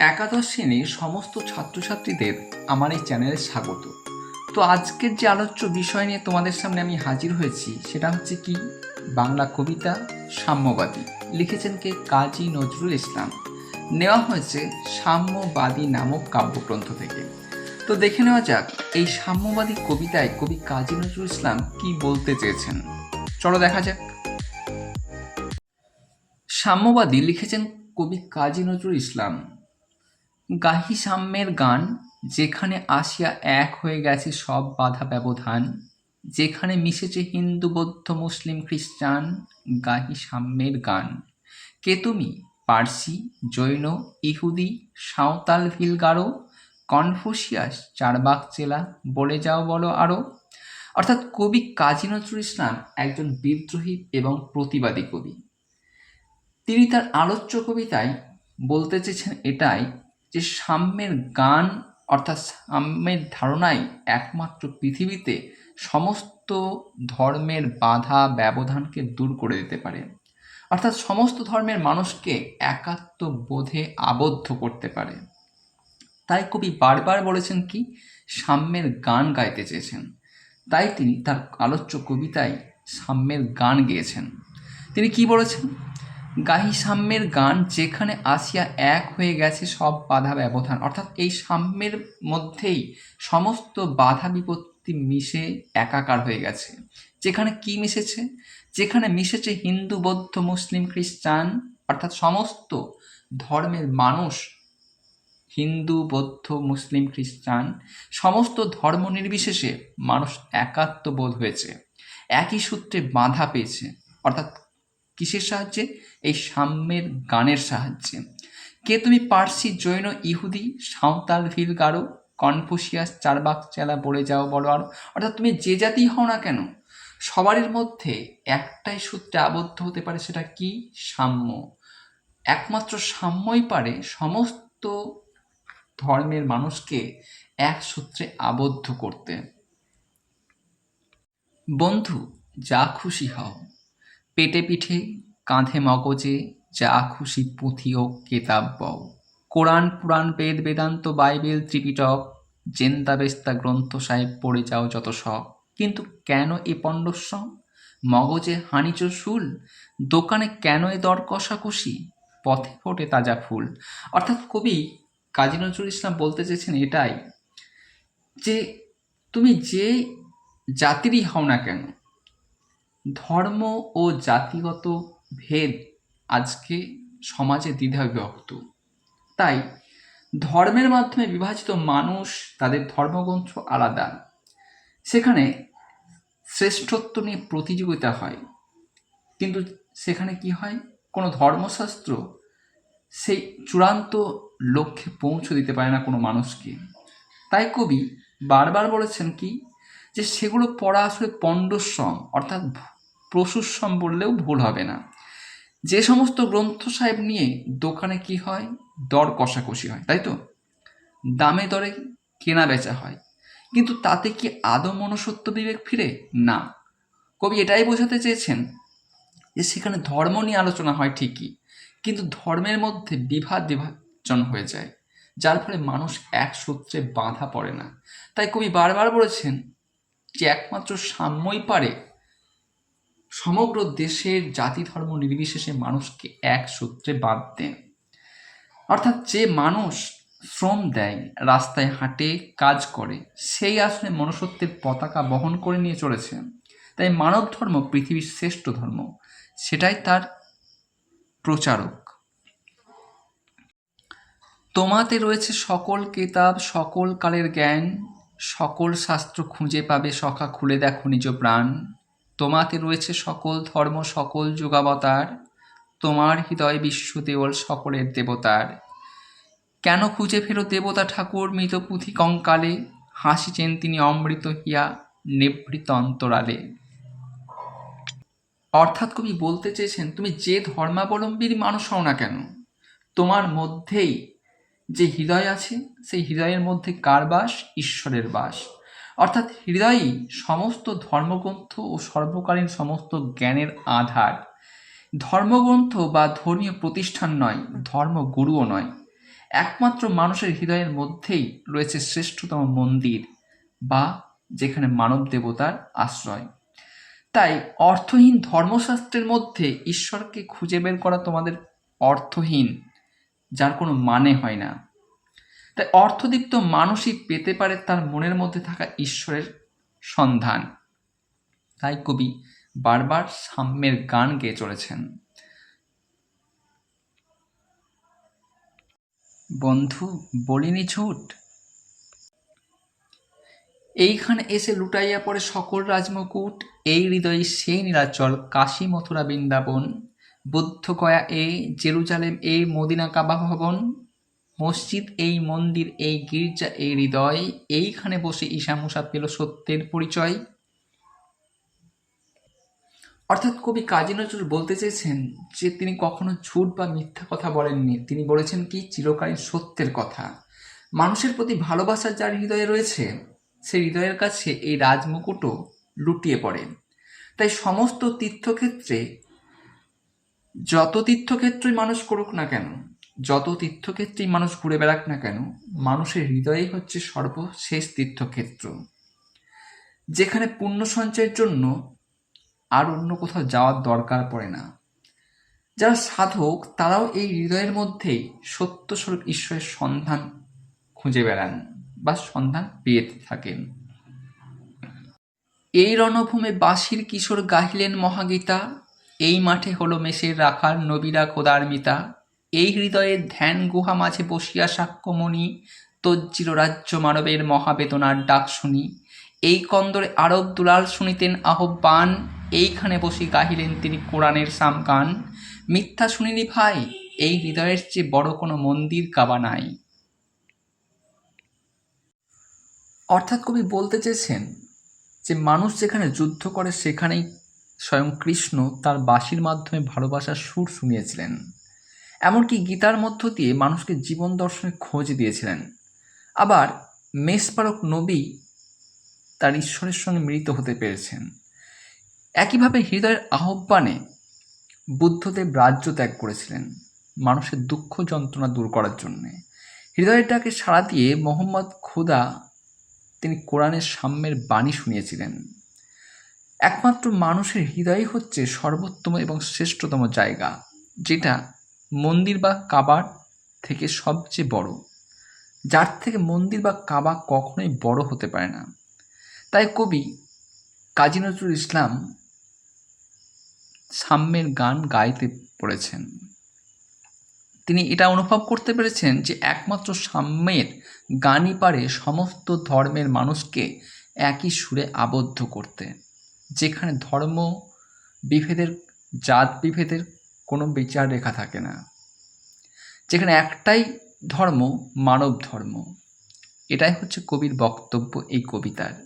একাদশ শ্রেণির সমস্ত ছাত্রছাত্রীদের আমার এই চ্যানেলে স্বাগত। তো আজকের যে আলোচ্য বিষয় নিয়ে তোমাদের সামনে আমি হাজির হয়েছি, সেটা হচ্ছে কি? বাংলা কবিতা সাম্যবাদী। লিখেছেন কে? কাজী নজরুল ইসলাম। নেওয়া হয়েছে সাম্যবাদী নামক কাব্যগ্রন্থ থেকে। তো দেখে নেওয়া যাক, এই সাম্যবাদী কবিতায় কবি কাজী নজরুল ইসলাম কি বলতে চেয়েছেন? চলো দেখা যাক। সাম্যবাদী লিখেছেন কবি কাজী নজরুল ইসলাম। গাহি সাম্যের গান যেখানে আসিয়া এক হয়ে গেছে সব বাধা ব্যবধান, যেখানে মিশেছে হিন্দু, বৌদ্ধ, মুসলিম, খ্রিস্টান গাহি সাম্যের গান। কে তুমি? পার্সি, জৈন, ইহুদি, সাঁওতাল, ভিলগারো, কনফুসিয়াস চারবাক চেলা বলে যাও বলো আরও অর্থাৎ কবি কাজী নজরুল ইসলাম একজন বিদ্রোহী এবং প্রতিবাদী কবি। তিনি তার আলোচ্য কবিতায় বলতে চেয়েছেন এটাই যে সাম্যের গান অর্থাৎ সাম্যের ধারণাই একমাত্র পৃথিবীতে সমস্ত ধর্মের বাধা ব্যবধানকে দূর করে দিতে পারে। অর্থাৎ সমস্ত ধর্মের মানুষকে একাত্ম বোধে আবদ্ধ করতে পারে। তাই কবি বারবার বলেছেন কি, সাম্যের গান গাইতে চেয়েছেন। তাই তিনি তার আলোচ্য কবিতায় সাম্যের গান গেয়েছেন। তিনি কি বলেছেন? গাহি সাম্যের গান যেখানে আসিয়া এক হয়ে গেছে সব বাধা ব্যবধান। অর্থাৎ এই সাম্যের মধ্যেই সমস্ত বাধা বিপত্তি মিশে একাকার হয়ে গেছে। যেখানে কি মিশেছে? যেখানে মিশেছে হিন্দু, বৌদ্ধ, মুসলিম, খ্রিস্টান, অর্থাৎ সমস্ত ধর্মের মানুষ, হিন্দু, বৌদ্ধ, মুসলিম, খ্রিস্টান, সমস্ত ধর্ম নির্বিশেষে মানুষ একাত্ম বোধ হয়েছে। একই সূত্রে বাধা পেয়েছে। অর্থাৎ কিসের সাহায্যে? এই সাম্যের গানের সাহায্যে। কে তুমি পার্সি জৈন ইহুদি সাঁওতাল ভিল গারো, কনফুসিয়াস চারবাক চেলা বলে যাও বলো আরও। অর্থাৎ তুমি যে জাতি হও না কেন সবারই মধ্যে একটাই সূত্রে আবদ্ধ হতে পারে সেটা কি? সাম্য। একমাত্র সাম্যই পারে সমস্ত ধর্মের মানুষকে এক সূত্রে আবদ্ধ করতে। বন্ধু, যা খুশি হও। পেটে পিঠে, কাঁধে মগজে, যা খুশি পুঁথি ও কেতাব বও। Quran, Purana, Veda, Vedanta, Bible, Tripitaka Zend Avesta Granth Sahib পড়ে যাও যত শখ। কিন্তু কেন এ পণ্ডস্য মগজে হানিচ শুল, দোকানে কেন এ দর কষাকষি? পথে ফোটে তাজা ফুল। অর্থাৎ কবি কাজী নজরুল ইসলাম বলতে চেয়েছেন এটাই যে, তুমি যে জাতিরই হও না কেন ধর্ম ও জাতিগত ভেদ আজকে সমাজে দ্বিধা বিভক্ত তাই ধর্মের মাধ্যমে বিভাজিত মানুষ তাদের ধর্মগ্রন্থ আলাদা। সেখানে শ্রেষ্ঠত্ব নিয়ে প্রতিযোগিতা হয়। কিন্তু সেখানে কি হয়? কোনো ধর্মশাস্ত্র সেই চূড়ান্ত লক্ষ্যে পৌঁছে দিতে পারে না কোনো মানুষকে। তাই কবি বারবার বলেছেন কি? যে সেগুলো পড়া আসলে পণ্ডশ্রম অর্থাৎ প্রসুশ্রম বললেও ভুল হবে না। যে সমস্ত গ্রন্থ সাহেব নিয়ে দোকানে কি হয়? দর কষাকষি হয়, তাই তো? দামে দরে কেনা বেচা হয়। কিন্তু তাতে কি আদৌ মনসত্ব বিবেক ফিরে? না। কবি এটাই বোঝাতে চেয়েছেন যে সেখানে ধর্ম নিয়ে আলোচনা হয় ঠিকই, কিন্তু ধর্মের মধ্যে বিভাদ বিভাজন হয়ে যায়, যার ফলে মানুষ এক সূত্রে বাঁধা পড়ে না। তাই কবি বারবার বলেছেন যে একমাত্র সাম্যই পারে সমগ্র দেশের জাতি ধর্ম নির্বিশেষে মানুষকে এক সূত্রে বাঁধতে। অর্থাৎ যে মানুষ শ্রম দেয়, রাস্তায় হাঁটে, কাজ করে, সেই আসলে মনুষ্যত্বের পতাকা বহন করে নিয়ে চলেছে। তাই মানব ধর্ম পৃথিবীর শ্রেষ্ঠ ধর্ম, সেটাই তার প্রচারক। তোমাতে রয়েছে সকল কেতাব, সকল কালের জ্ঞান, সকল শাস্ত্র খুঁজে পাবে, সখা খুলে দেখো নিজ প্রাণ। তোমাতে রয়েছে সকল ধর্ম, সকল যোগাবতার। তোমার হৃদয় বিশ্ব দেওয়াল সকলের দেবতার। কেন খুঁজে ফেরো দেবতা ঠাকুর মৃত পুঁথি কঙ্কালে? হাসিছেন তিনি অমৃত হিয়া নিভৃত অন্তরালে। অর্থাৎ কবি বলতে চেয়েছেন, তুমি যে ধর্মাবলম্বীর মানুষ হও না কেন? তোমার মধ্যেই যে হৃদয় আছে, সেই হৃদয়ের মধ্যে কার বাস? ঈশ্বরের বাস। অর্থাৎ হৃদয়ই সমস্ত ধর্মগ্রন্থ ও সর্বকালীন সমস্ত জ্ঞানের আধার। ধর্মগ্রন্থ বা ধর্মীয় প্রতিষ্ঠান নয়, ধর্মগুরুও নয়। একমাত্র মানুষের হৃদয়ের মধ্যেই রয়েছে শ্রেষ্ঠতম মন্দির বা যেখানে মানব দেবতার আশ্রয়। তাই অর্থহীন ধর্মশাস্ত্রের মধ্যে ঈশ্বরকে খুঁজে বের করা তোমাদের অর্থহীন, যার কোনো মানে হয় না। তাই অর্থদীপ্ত মানুষই পেতে পারে তার মনের মধ্যে থাকা ঈশ্বরের সন্ধান। তাই কবি বারবার সাম্যের গান গেয়ে চলেছেন। বন্ধু, বলিনি ঝুট এইখানে এসে লুটাইয়া পড়ে সকল রাজমকুট। এই হৃদয়ে সেই নীলাচল, কাশী, মথুরা, বৃন্দাবন। বুদ্ধ কয়া এ, জেরুজালেম এ, মদিনা কাবা ভবন। মসজিদ, এই মন্দির, এই গির্জা, এই হৃদয়, এইখানে বসে ঈশামুষা পেল সত্যের পরিচয়। অর্থাৎ কবি কাজী নজরুল বলতে চেয়েছেন যে তিনি কখনো ঝুট বা মিথ্যা কথা বলেননি। তিনি বলেছেন কি, চিরকালীন সত্যের কথা। মানুষের প্রতি ভালোবাসা যার হৃদয়ে রয়েছে, সেই হৃদয়ের কাছে এই রাজমুকুটও লুটিয়ে পড়ে। তাই সমস্ত তীর্থক্ষেত্রে, যত তীর্থক্ষেত্রই মানুষ করুক না কেন যত তীর্থক্ষেত্রেই মানুষ ঘুরে বেড়াক না কেন, মানুষের হৃদয়ই হচ্ছে সর্বশেষ তীর্থক্ষেত্র। যেখানে পুণ্য সঞ্চয়ের জন্য আর অন্য কোথাও যাওয়ার দরকার পড়ে না। যারা সাধক, তারাও এই হৃদয়ের মধ্যেই সত্যস্বরূপ ঈশ্বরের সন্ধান খুঁজে বেড়ান বা সন্ধান পেয়ে থাকেন। এই রণভূমে বাঁশির কিশোর গাহিলেন মহাগীতা, এই মাঠে হলো মেষের রাখার নবীরা খোদার মিতা। এই হৃদয়ে ধ্যান গুহা মাঝে বসিয়া সাক্ষ্যমণি তজ্জির রাজ্য মানবের মহাবেদনার ডাক শুনি। এই কন্দরে আরব দুলাল শুনিতেন আহ্বান, এইখানে বসে গাহিলেন তিনি কোরআনের সামগান মিথ্যা শুনিনি ভাই, এই হৃদয়ের চেয়ে বড় কোনো মন্দির কাবা নাই। অর্থাৎ কবি বলতে চেয়েছেন যে, মানুষ যেখানে যুদ্ধ করে সেখানেই স্বয়ং কৃষ্ণ তার বাঁশির মাধ্যমে ভালোবাসার সুর শুনিয়েছিলেন। এমনকি গীতার মধ্য দিয়ে মানুষকে জীবন দর্শনের খোঁজ দিয়েছিলেন। আবার মেষপারক নবী তার ঈশ্বরের সঙ্গে মিলিত হতে পেরেছেন। একইভাবে হৃদয়ের আহ্বানে বুদ্ধদেব রাজ্য ত্যাগ করেছিলেন মানুষের দুঃখ যন্ত্রণা দূর করার জন্যে। হৃদয়টাকে সাড়া দিয়ে মোহাম্মদ খুদা তিনি কোরআনের সাম্যের বাণী শুনিয়েছিলেন। একমাত্র মানুষের হৃদয় হচ্ছে সর্বোত্তম এবং শ্রেষ্ঠতম জায়গা, যেটা মন্দির বা কাবার থেকে সবচেয়ে বড়। যার থেকে মন্দির বা কাবা কখনোই বড় হতে পারে না। তাই কবি কাজী নজরুল ইসলাম সাম্যের গান গাইতে পড়েছেন। তিনি এটা অনুভব করতে পেরেছেন যে একমাত্র সাম্যের গানই পারে সমস্ত ধর্মের মানুষকে একই সুরে আবদ্ধ করতে। যেখানে ধর্ম বিভেদের, জাত বিভেদের কোনো বিচার রেখা থাকে না। যেখানে একটাই ধর্ম মানব ধর্ম, এটাই হচ্ছে কবির বক্তব্য এই কবিতার।